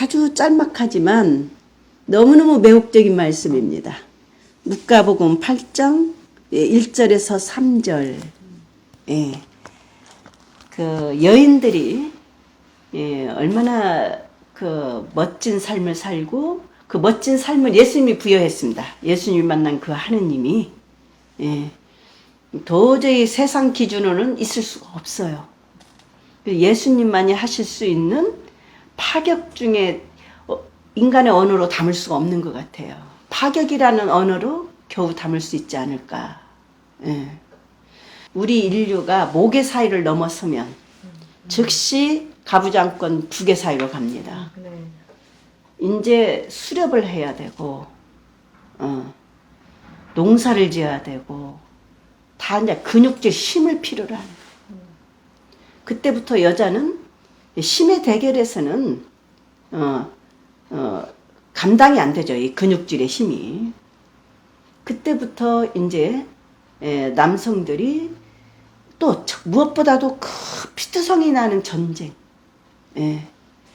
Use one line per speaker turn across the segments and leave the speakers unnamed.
아주 짤막하지만 너무너무 매혹적인 말씀입니다. 누가복음 8장 1절에서 3절. 예. 그 여인들이 예, 얼마나 그 멋진 삶을 살고 그 멋진 삶을 예수님이 부여했습니다. 예수님이 만난 그 하느님이 예, 도저히 세상 기준으로는 있을 수가 없어요. 예수님만이 하실 수 있는 파격 중에 어, 인간의 언어로 담을 수가 없는 것 같아요. 파격이라는 언어로 겨우 담을 수 있지 않을까. 예. 우리 인류가 목의 사이를 넘어서면 즉시 가부장권 북의 사이로 갑니다.
네.
이제 수렵을 해야 되고, 어, 농사를 지어야 되고, 다 이제 근육질 힘을 필요로 하는 거예요. 그때부터 여자는 힘의 대결에서는, 어, 어, 감당이 안 되죠. 이 근육질의 힘이. 그때부터 이제 에, 남성들이 또 무엇보다도 그 피투성이 나는 전쟁, 예,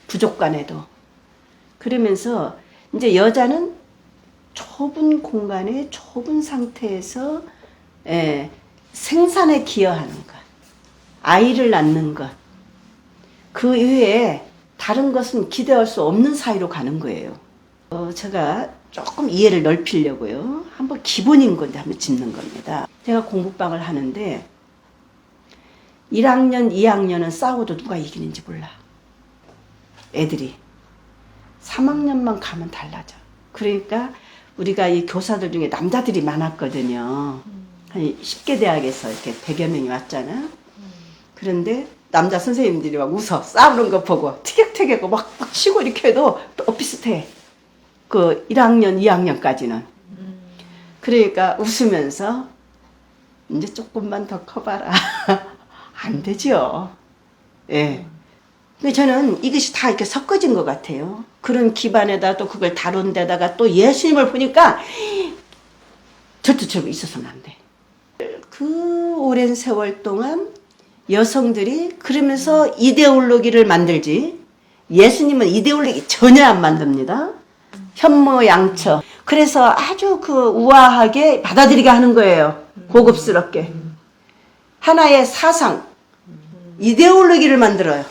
부족 간에도 그러면서 이제 여자는 좁은 공간에 좁은 상태에서 예, 생산에 기여하는 것, 아이를 낳는 것, 그 이외에 다른 것은 기대할 수 없는 사이로 가는 거예요. 어, 제가 조금 이해를 넓히려고요. 한번 기본인 건데 한번 짚는 겁니다. 제가 공부방을 하는데 1학년, 2학년은 싸워도 누가 이기는지 몰라. 애들이. 3학년만 가면 달라져. 그러니까 우리가 이 교사들 중에 남자들이 많았거든요. 한 10개 대학에서 이렇게 100여 명이 왔잖아. 그런데 남자 선생님들이 막 웃어. 싸우는 거 보고 티격태격하고 막, 막 치고 이렇게 해도 또 비슷해. 그 1학년, 2학년까지는. 그러니까 웃으면서 이제 조금만 더 커봐라. 안 되죠. 예. 근데 저는 이것이 다 이렇게 섞어진 것 같아요. 그런 기반에다 또 그걸 다룬 데다가 또 예수님을 보니까 절대 저거 있어서는 안 돼. 그 오랜 세월 동안 여성들이 그러면서 이데올로기를 만들지 예수님은 이데올로기 전혀 안 만듭니다. 현모양처. 그래서 아주 그 우아하게 받아들이게 하는 거예요. 고급스럽게. 하나의 사상, 이데올로기를 만들어요.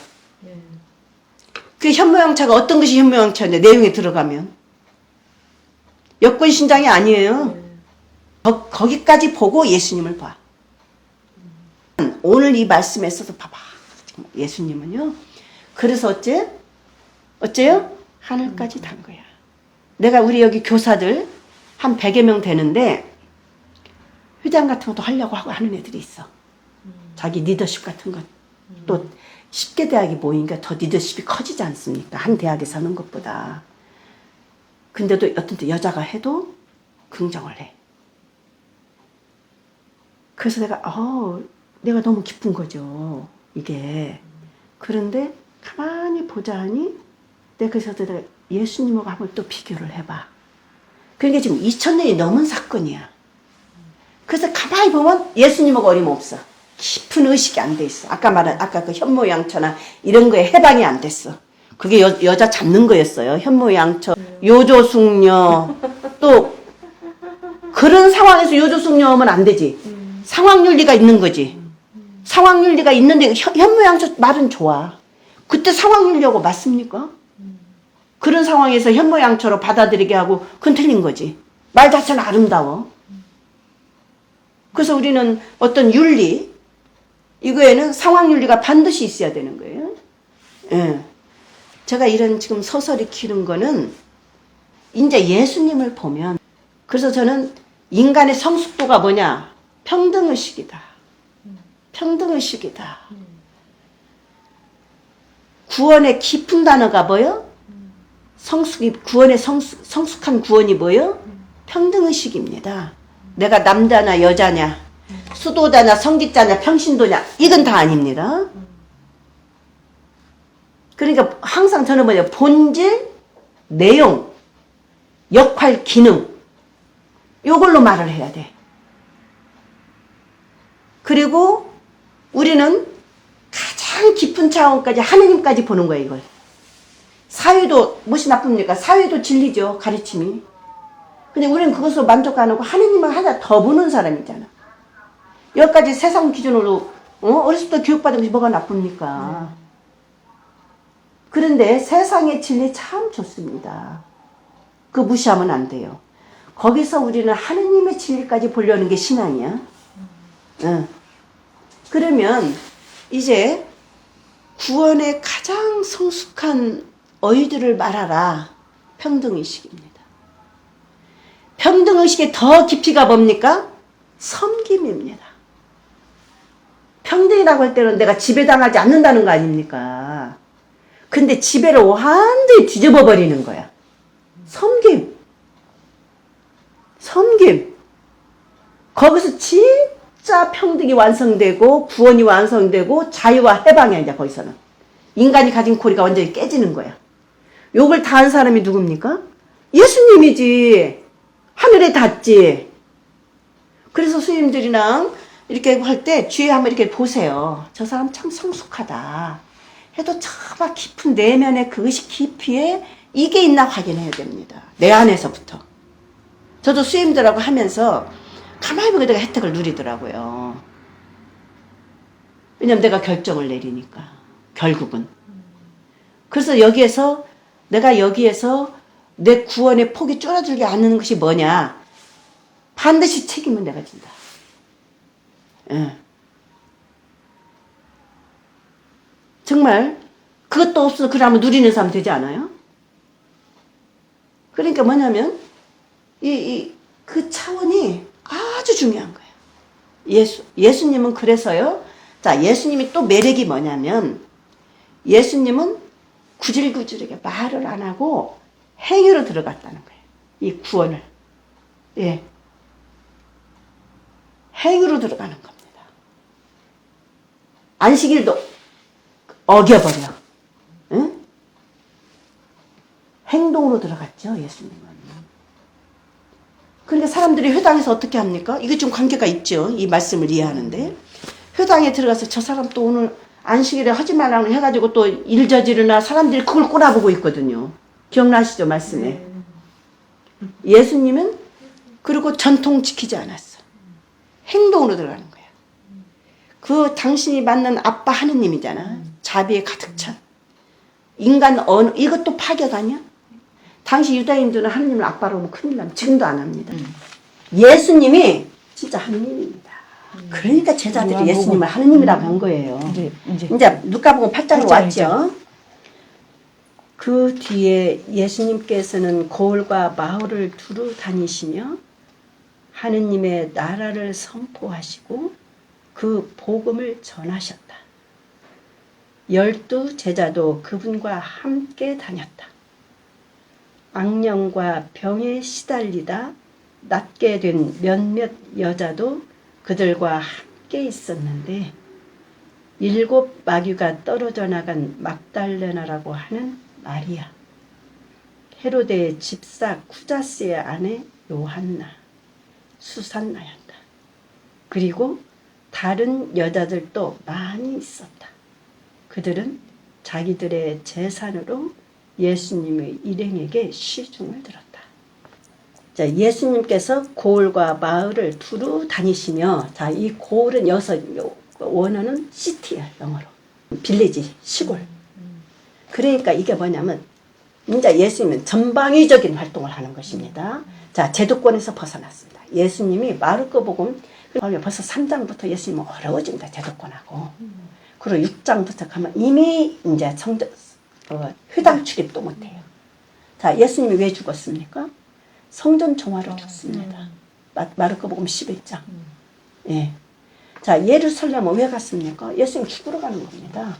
그 현모양처가 어떤 것이 현모양처인데 내용에 들어가면 여권 신장이 아니에요. 거, 거기까지 보고 예수님을 봐. 오늘 이 말씀에서도 봐봐. 예수님은요. 그래서 어째? 어째요? 하늘까지 단 거야. 내가 우리 여기 교사들 한 100여 명 되는데 회장 같은 것도 하려고 하고 하는 애들이 있어. 자기 리더십 같은 것. 또 10개 대학이 모이니까 더 리더십이 커지지 않습니까? 한 대학에서 하는 것보다. 근데도 어떤 때 여자가 해도 긍정을 해. 그래서 내가, 어, 내가 너무 기쁜 거죠. 이게. 그런데 가만히 보자 하니 내가 그래서 내가 예수님하고 한번 또 비교를 해봐. 그러니까 지금 2000년이 넘은 사건이야. 그래서 가만히 보면 예수님하고 어림없어. 깊은 의식이 안 돼 있어. 아까 말한, 아까 그 현모양처나 이런 거에 해방이 안 됐어. 그게 여, 여자 잡는 거였어요. 현모양처, 요조숙녀, 또, 그런 상황에서 요조숙녀 하면 안 되지. 상황윤리가 있는 거지. 상황윤리가 있는데 현, 현모양처 말은 좋아. 그때 상황윤리하고 맞습니까? 그런 상황에서 현모양처로 받아들이게 하고 그건 틀린 거지. 말 자체는 아름다워. 그래서 우리는 어떤 윤리, 이거에는 상황윤리가 반드시 있어야 되는 거예요. 예. 제가 이런 지금 소설 익히는 거는 이제 예수님을 보면 그래서 저는 인간의 성숙도가 뭐냐? 평등의식이다. 평등의식이다. 구원의 깊은 단어가 뭐요? 성숙이 구원의 성숙, 성숙한 구원이 뭐요? 평등의식입니다. 내가 남자냐 여자냐 수도자냐 성직자냐 평신도냐 이건 다 아닙니다. 그러니까 항상 저는 뭐냐 본질, 내용, 역할, 기능 요걸로 말을 해야 돼. 그리고 우리는 가장 깊은 차원까지 하느님까지 보는 거예요 이걸. 사회도 무엇이 나쁩니까? 사회도 진리죠. 가르침이. 근데 우리는 그것으로 만족 안 하고 하느님을 하나 더 보는 사람이잖아. 여기까지 세상 기준으로 어? 어렸을 때 교육받은 것이 뭐가 나쁩니까? 그런데 세상의 진리 참 좋습니다. 그 무시하면 안 돼요. 거기서 우리는 하느님의 진리까지 보려는 게 신앙이야. 응. 그러면 이제 구원의 가장 성숙한 어휘들을 말하라. 평등의식입니다. 평등의식의 더 깊이가 뭡니까? 섬김입니다. 평등이라고 할 때는 내가 지배당하지 않는다는 거 아닙니까? 근데 지배를 완전히 뒤집어 버리는 거야. 섬김. 섬김. 거기서 진 짜 평등이 완성되고 구원이 완성되고 자유와 해방이야 이제 거기서는. 인간이 가진 고리가 완전히 깨지는 거야. 욕을 다 한 사람이 누굽니까? 예수님이지. 하늘에 닿지. 그래서 스님들이랑 이렇게 할 때 주위에 한번 이렇게 보세요. 저 사람 참 성숙하다. 해도 차마 깊은 내면의 그것이 깊이에 이게 있나 확인해야 됩니다. 내 안에서부터. 저도 스님들하고 하면서 가만히 보게 내가 혜택을 누리더라고요. 왜냐면 내가 결정을 내리니까. 결국은. 그래서 여기에서 내가 여기에서 내 구원의 폭이 줄어들지 않는 것이 뭐냐? 반드시 책임은 내가 진다. 예. 정말 그것도 없어 그러면 누리는 사람 되지 않아요? 그러니까 뭐냐면 이이그 차원이 아주 중요한 거예요. 예수 예수님은 그래서요. 자 예수님이 또 매력이 뭐냐면 예수님은 구질구질하게 말을 안 하고 행위로 들어갔다는 거예요. 이 구원을 예 행위로 들어가는 겁니다. 안식일도 어겨버려. 응? 행동으로 들어갔죠, 예수님은. 그러니까 사람들이 회당에서 어떻게 합니까? 이게 좀 관계가 있죠. 이 말씀을 이해하는데. 회당에 들어가서 저 사람 또 오늘 안식일에 하지 말라고 해가지고 또 일 저지르나 사람들이 그걸 꼬라보고 있거든요. 기억나시죠, 말씀에? 예수님은 그리고 전통 지키지 않았어. 행동으로 들어가는 거야. 그 당신이 맞는 아빠 하느님이잖아. 자비에 가득 찬. 인간 언 이것도 파격 아니야? 당시 유다인들은 하느님을 아빠로 하면 큰일 납니다. 지금도 안 합니다. 예수님이 진짜 하느님입니다. 그러니까 제자들이. 예수님을 하느님이라고 한 거예요.
이제 이제
이제 누가복음 8장으로
팔장이죠.
왔죠. 그 뒤에 예수님께서는 고을과 마을을 두루 다니시며 하느님의 나라를 선포하시고 그 복음을 전하셨다. 열두 제자도 그분과 함께 다녔다. 악령과 병에 시달리다 낫게 된 몇몇 여자도 그들과 함께 있었는데 일곱 마귀가 떨어져 나간 막달레나라고 하는 마리아, 헤로데의 집사 쿠자스의 아내 요한나, 수산나였다. 그리고 다른 여자들도 많이 있었다. 그들은 자기들의 재산으로 예수님의 일행에게 시중을 들었다. 자, 예수님께서 고을과 마을을 두루 다니시며, 자, 이 고을은 여기서 요- 원어는 시티야, 영어로. 빌리지, 시골. 그러니까 이게 뭐냐면, 이제 예수님은 전방위적인 활동을 하는 것입니다. 자, 제도권에서 벗어났습니다. 예수님이 마르코 복음, 벌써 3장부터 예수님은 어려워진다, 제도권하고. 그리고 6장부터 가면 이미 이제 성전, 어, 회당 출입도 못해요. 자, 예수님이 왜 죽었습니까? 성전 종화로 죽습니다. 마- 마르코 복음 11장. 예. 자, 예루살렘은 왜 갔습니까? 예수님 죽으러 가는 겁니다.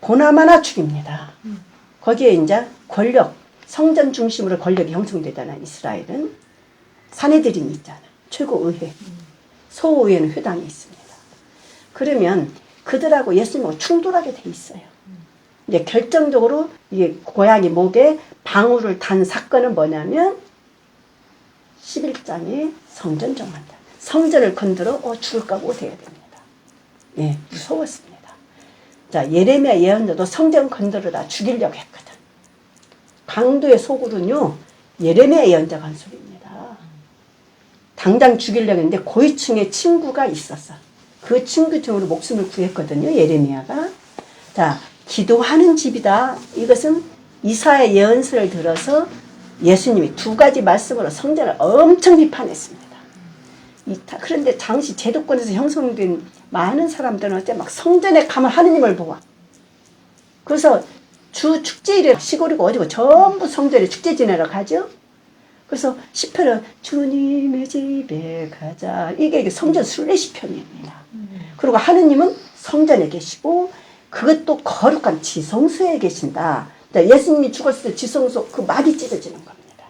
고나마나 죽입니다. 거기에 이제 권력, 성전 중심으로 권력이 형성되잖아, 이스라엘은. 사내들이 있잖아. 최고의회. 소의회는 회당에 있습니다. 그러면 그들하고 예수님하고 충돌하게 돼 있어요. 이제 결정적으로 이게 고양이 목에 방울을 단 사건은 뭐냐면 11장에 성전 정한다. 성전을 건드려 어 죽을까 못해야 됩니다. 예, 무서웠습니다. 자 예레미야 예언자도 성전 건드려다 죽이려고 했거든. 강도의 속으로는요 예레미야 예언자가 한 소리입니다. 당장 죽이려고 했는데 고위층의 친구가 있었어. 그 친구 중으로 목숨을 구했거든요. 예레미야가. 자, 기도하는 집이다. 이것은 이사의 예언서를 들어서 예수님이 두 가지 말씀으로 성전을 엄청 비판했습니다. 그런데 당시 제도권에서 형성된 많은 사람들은 어째 막 성전에 가면 하느님을 보아. 그래서 주 축제일에 시골이고 어디고 전부 성전에 축제 지내러 가죠. 그래서 시편은 주님의 집에 가자. 이게 성전 순례 시편입니다. 그리고 하느님은 성전에 계시고 그것도 거룩한 지성소에 계신다. 자, 예수님이 죽었을 때 지성소 그 막이 찢어지는 겁니다.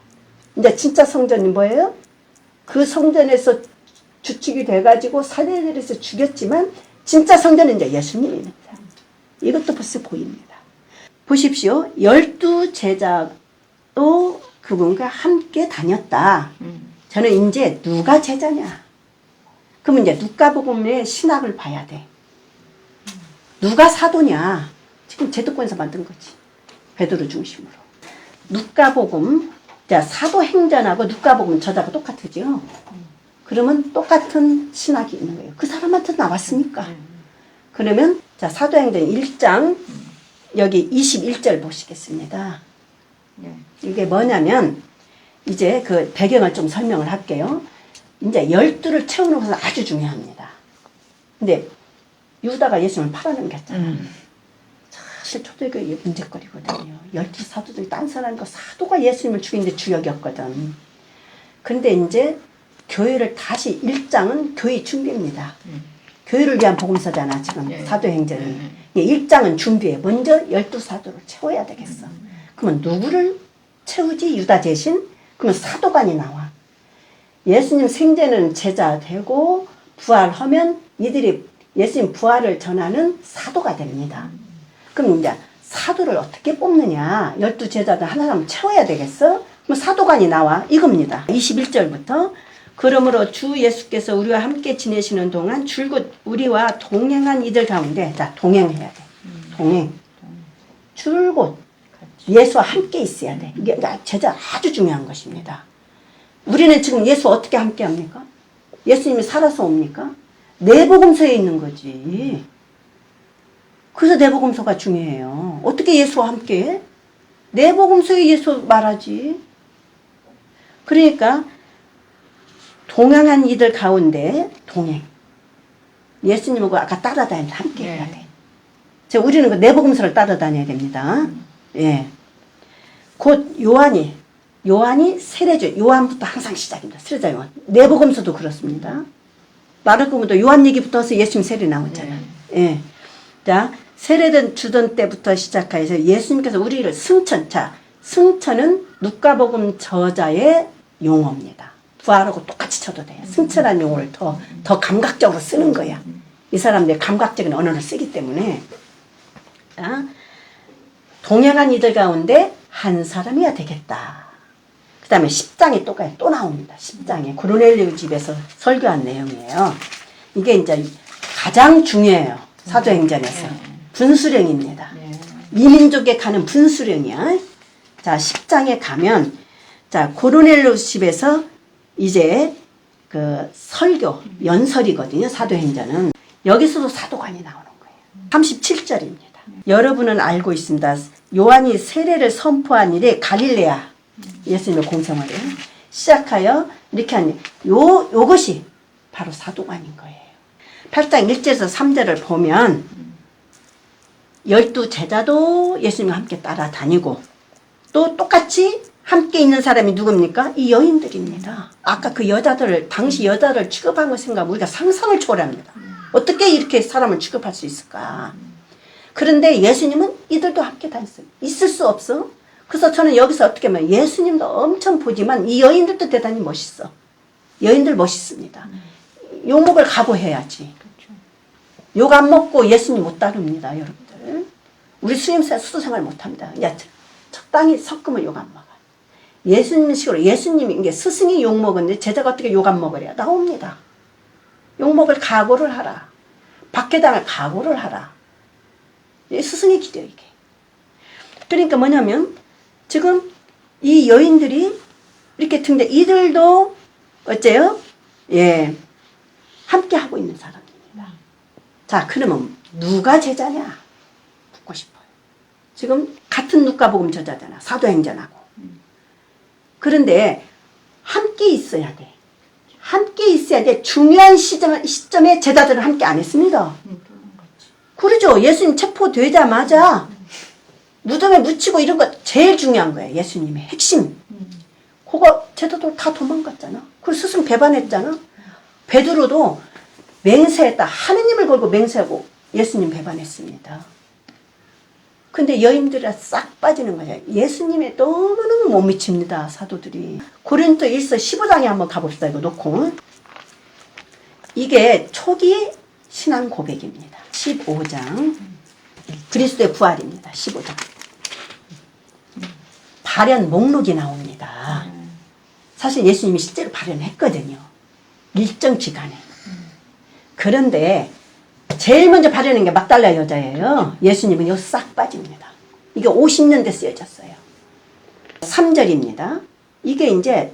이제 진짜 성전이 뭐예요? 그 성전에서 주축이 돼가지고 사내들에서 죽였지만 진짜 성전은 이제 예수님입니다. 이것도 벌써 보입니다. 보십시오. 열두 제자도 그분과 함께 다녔다. 저는 이제 누가 제자냐? 그러면 이제 누가복음의 신학을 봐야 돼. 누가 사도냐? 지금 제도권에서 만든 거지. 베드로 중심으로. 누가복음, 자 사도행전하고 누가복음 저자가 똑같으죠. 그러면 똑같은 신학이 있는 거예요. 그 사람한테 나왔으니까. 그러면 자 사도행전 1장 여기 21절 보시겠습니다. 이게 뭐냐면 이제 그 배경을 좀 설명을 할게요. 이제 열두를 채우는 것은 아주 중요합니다. 근데 유다가 예수님을 팔아넘겼잖아. 사실 초대교회 문제거리거든요. 열두 사도들이 딴사람과 사도가 예수님을 죽이는데 주역이었거든. 근데 이제 교회를 다시 일장은 교회 준비입니다. 교회를 위한 복음서잖아 지금
예.
사도행전이. 예, 일장은 준비해. 먼저 열두 사도를 채워야 되겠어. 그러면 누구를 채우지 유다 대신? 그러면 사도관이 나와. 예수님 생전은 제자 되고 부활하면 이들이 예수님 부활을 전하는 사도가 됩니다. 그럼 이제 사도를 어떻게 뽑느냐? 열두 제자들 하나 사람 채워야 되겠어? 그럼 사도관이 나와. 이겁니다. 21절부터 그러므로 주 예수께서 우리와 함께 지내시는 동안 줄곧 우리와 동행한 이들 가운데 자 동행해야 돼. 동행. 줄곧 예수와 함께 있어야 돼. 이게 제자 아주 중요한 것입니다. 우리는 지금 예수 어떻게 함께 합니까? 예수님이 살아서 옵니까? 내복음서에 있는 거지. 그래서 내복음서가 중요해요. 어떻게 예수와 함께 해? 내복음서에 예수 말하지. 그러니까 동행한 이들 가운데 동행. 예수님하고 아까 따라다니면서 함께 해야
네.
돼. 자, 우리는 그 내복음서를 따라다녀야 됩니다. 예. 곧 요한이 요한이 세례죠. 요한부터 항상 시작입니다. 세례자 요한. 내복음서도 그렇습니다. 마르코부터 요한 얘기부터 해서 예수님 세례 나오잖아. 예. 자, 세례된 주던 때부터 시작해서 예수님께서 우리를 승천, 자, 승천은 누가복음 저자의 용어입니다. 부활하고 똑같이 쳐도 돼요. 승천한 용어를 더, 더 감각적으로 쓰는 거야. 이 사람들 감각적인 언어를 쓰기 때문에. 자, 동행한 이들 가운데 한 사람이야 되겠다. 그 다음에 10장에 또, 가요. 또 나옵니다. 10장에. 고르넬리우 집에서 설교한 내용이에요. 이게 이제 가장 중요해요. 사도행전에서. 분수령입니다. 이민족에 가는 분수령이야. 자, 10장에 가면, 자, 고르넬리우 집에서 이제 그 설교, 연설이거든요. 사도행전은. 여기서도 사도관이 나오는 거예요. 37절입니다. 여러분은 알고 있습니다. 요한이 세례를 선포한 일에 갈릴레아 예수님의 공생활을 시작하여 이렇게 하니 요 요것이 바로 사도관인 거예요. 8장 1절에서 3절을 보면 열두 제자도 예수님과 함께 따라다니고 또 똑같이 함께 있는 사람이 누굽니까? 이 여인들입니다. 아까 그 여자들을 당시 여자를 취급한 것 생각하면 우리가 상상을 초월합니다. 어떻게 이렇게 사람을 취급할 수 있을까? 그런데 예수님은 이들도 함께 다녔어요. 있을 수 없어. 그래서 저는 여기서 어떻게 보면 예수님도 엄청 보지만 이 여인들도 대단히 멋있어. 여인들 멋있습니다. 욕먹을 각오해야지. 욕 안 먹고 예수님 못 따릅니다, 여러분들. 우리 수임사 수도생활 못 합니다. 야, 적당히 섞으면 욕 안 먹어. 예수님 식으로 예수님이 이게 스승이 욕 먹었는데 제자가 어떻게 욕 안 먹으랴? 나옵니다. 욕 먹을 각오를 하라. 박해당할 각오를 하라. 이 스승의 길이에요, 이게. 그러니까 뭐냐면 지금 이 여인들이 이렇게 등장, 이들도 어째요? 예, 함께 하고 있는 사람입니다. 자, 그러면 누가 제자냐? 묻고 싶어요. 지금 같은 누가복음 저자잖아. 사도행전하고. 그런데 함께 있어야 돼. 함께 있어야 돼. 중요한 시점, 시점에 제자들은 함께 안 했습니다. 그러죠. 예수님 체포되자마자 무덤에 묻히고 이런 거 제일 중요한 거예요. 예수님의 핵심. 그거 제자들 다 도망갔잖아. 그리고 스승 배반했잖아. 베드로도 맹세했다. 하느님을 걸고 맹세하고 예수님 배반했습니다. 근데 여인들이 싹 빠지는 거예요. 예수님에 너무너무 못 미칩니다. 사도들이. 고린도 1서 15장에 한번 가봅시다. 이거 놓고. 이게 초기 신앙 고백입니다. 15장. 그리스도의 부활입니다. 15장. 발현 목록이 나옵니다. 사실 예수님이 실제로 발현했거든요. 일정 기간에. 그런데 제일 먼저 발현한 게 막달라 여자예요. 예수님은 여기 싹 빠집니다. 이게 50년대 쓰여졌어요. 3절입니다. 이게 이제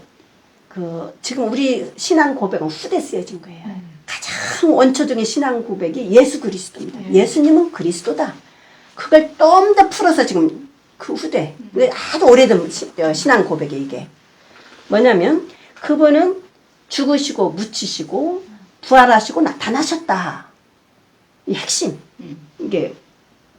그 지금 우리 신앙 고백은 후대 쓰여진 거예요. 가장 원초적인 신앙 고백이 예수 그리스도입니다. 예수님은 그리스도다. 그걸 좀 더 풀어서 지금 그 후대 아주 오래된 시- 어, 신앙 고백이 이게 뭐냐면 그분은 죽으시고 묻히시고 부활하시고 나타나셨다. 이 핵심 이게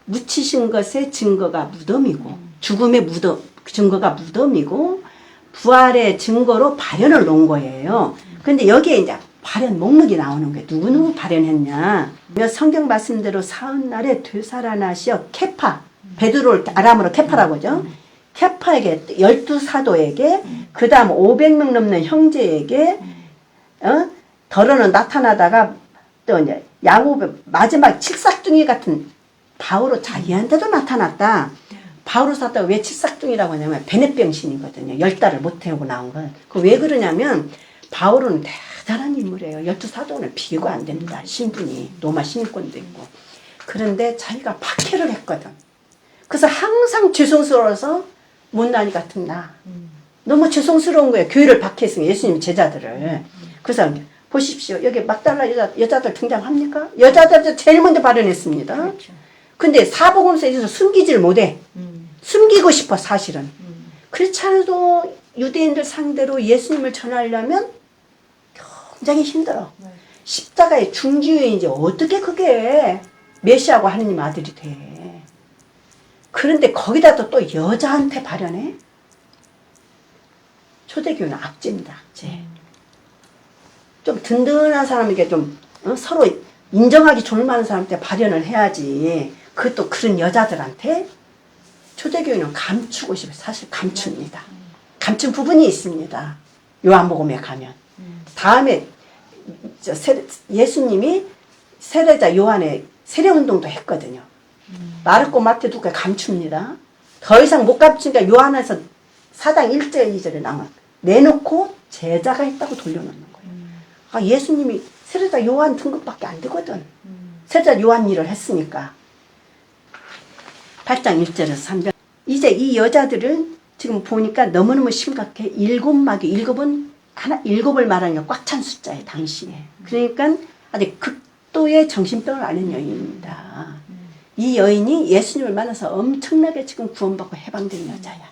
묻히신 것의 증거가 무덤이고 죽음의 무덤 증거가 무덤이고 부활의 증거로 발현을 놓은 거예요. 근데 여기에 이제 발현 목록이 나오는 거예요. 누구누구 발현했냐. 성경 말씀대로 사흘 날에 되살아나시어 케파 베드로를 아람으로 케파라고 하죠. 케파에게 열두 사도에게 그 다음 500명 넘는 형제에게 어? 덜어는 나타나다가 또 이제 야곱의 마지막 칠삭둥이 같은 바오로 자기한테도 나타났다. 바오로 사다가 왜 칠삭둥이라고 하냐면 베넷병신이거든요. 열 달을 못 태우고 나온 건. 그 왜 그러냐면 바오로는 대단한 인물이에요. 열두 사도는 비교가 안 됩니다. 신분이 로마 신권도 있고. 그런데 자기가 박해를 했거든. 항상 죄송스러워서 못난이 같은 나. 너무 죄송스러운 거예요. 교회를 박해했으니 예수님 제자들을. 그래서 보십시오. 여기 막달라 여자, 여자들 등장합니까? 여자들 제일 먼저 발언했습니다.
그렇죠.
근데 사복음서에서 숨기질 못해.
음.
숨기고 싶어 사실은. 그렇지 않아도 유대인들 상대로 예수님을 전하려면 굉장히 힘들어.
네.
십자가의 중지유인이지 어떻게 그게 메시아고 하느님 아들이 돼. 그런데 거기다 또, 또 여자한테 발현해? 초대교회는 악재입니다, 악재. 좀 든든한 사람에게 좀 어, 서로 인정하기 좋을 만한 사람한테 발현을 해야지. 그것도 그런 여자들한테 초대교회는 감추고 싶어요. 사실 감춥니다. 감춘 부분이 있습니다. 요한복음에 가면. 다음에 저 세- 예수님이 세례자 요한의 세례운동도 했거든요. 마르코 마태 두가 감춥니다. 더 이상 못 감추니까 요한에서 사장 1절 2절에 나와 내놓고 제자가 했다고 돌려놓는 거예요. 아, 예수님이 세례자 요한 등급밖에 안 되거든. 세례자 요한 일을 했으니까. 8장 1절에서 3절. 이제 이 여자들을 지금 보니까 너무너무 심각해. 일곱 마귀, 일곱은 하나, 일곱을 말하는 게꽉찬 숫자예요, 당시에. 그러니까 아주 극도의 정신병을 앓는 여인입니다. 이 여인이 예수님을 만나서 엄청나게 지금 구원받고 해방된 여자야.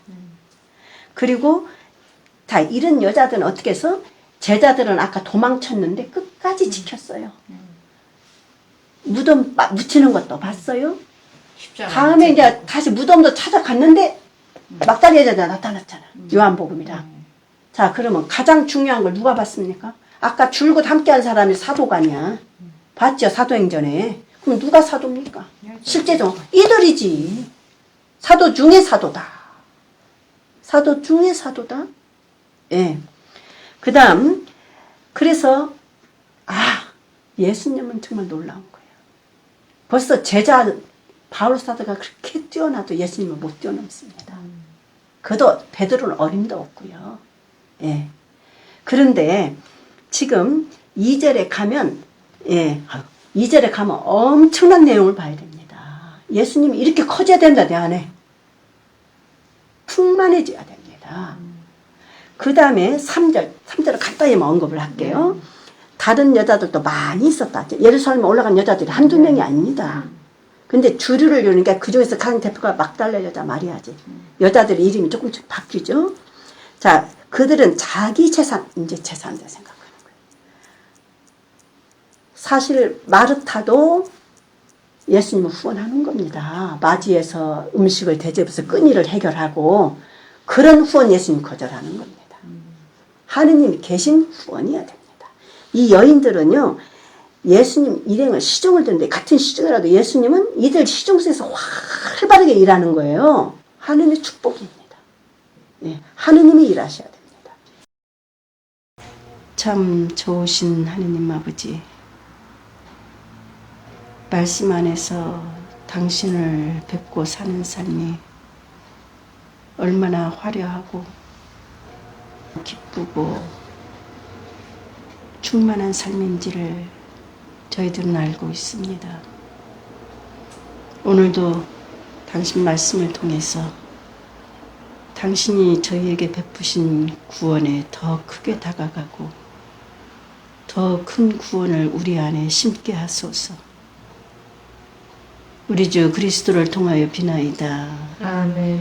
그리고 자, 이런 여자들은 어떻게 해서 제자들은 아까 도망쳤는데 끝까지 지켰어요. 무덤 마- 묻히는 것도 봤어요. 다음에 이제 다시 무덤도 찾아갔는데 막다리 여자가 나타났잖아. 요한복음이랑. 자, 그러면 가장 중요한 걸 누가 봤습니까? 아까 줄곧 함께한 사람이 사도가 아니야. 봤죠? 사도행전에. 그럼 누가 사도입니까? 실제로 이들이지. 사도 중에 사도다. 사도 중에 사도다. 예. 그 다음, 그래서, 아, 예수님은 정말 놀라운 거예요. 벌써 제자 바울 사도가 그렇게 뛰어나도 예수님은 못 뛰어넘습니다. 그도 베드로는 어림도 없고요. 예. 그런데 지금 2절에 가면 예. 2절에 가면 엄청난 내용을 봐야 됩니다. 예수님이 이렇게 커져야 된다 내 안에. 풍만해져야 됩니다. 그 다음에 3절, 3절을 간단히만 언급을 할게요. 다른 여자들도 많이 있었다. 예루살렘에 올라간 여자들이 한두 명이 아닙니다. 근데 주류를 이루니까 그 중에서 가장 대표가 막달라 여자 마리아지. 여자들 이름이 조금씩 바뀌죠. 자, 그들은 자기 재산, 이제 생각하는 거예요. 사실 마르타도 예수님을 후원하는 겁니다. 맞이해서 음식을 대접해서 끈이를 해결하고 그런 후원 예수님 거절하는 겁니다. 하느님이 계신 후원이어야 됩니다. 이 여인들은요, 예수님 일행을 시종을 드는데 같은 시종이라도 예수님은 이들 시종에서 활발하게 일하는 거예요. 하느님의 축복입니다. 예, 하느님이 일하셔야 됩니다. 참 좋으신 하느님 아버지. 말씀 안에서 당신을 뵙고 사는 삶이 얼마나 화려하고 기쁘고 충만한 삶인지를 저희들은 알고 있습니다. 오늘도 당신 말씀을 통해서 당신이 저희에게 베푸신 구원에 더 크게 다가가고 더 큰 구원을 우리 안에 심게 하소서. 우리 주 그리스도를 통하여 비나이다.
아멘.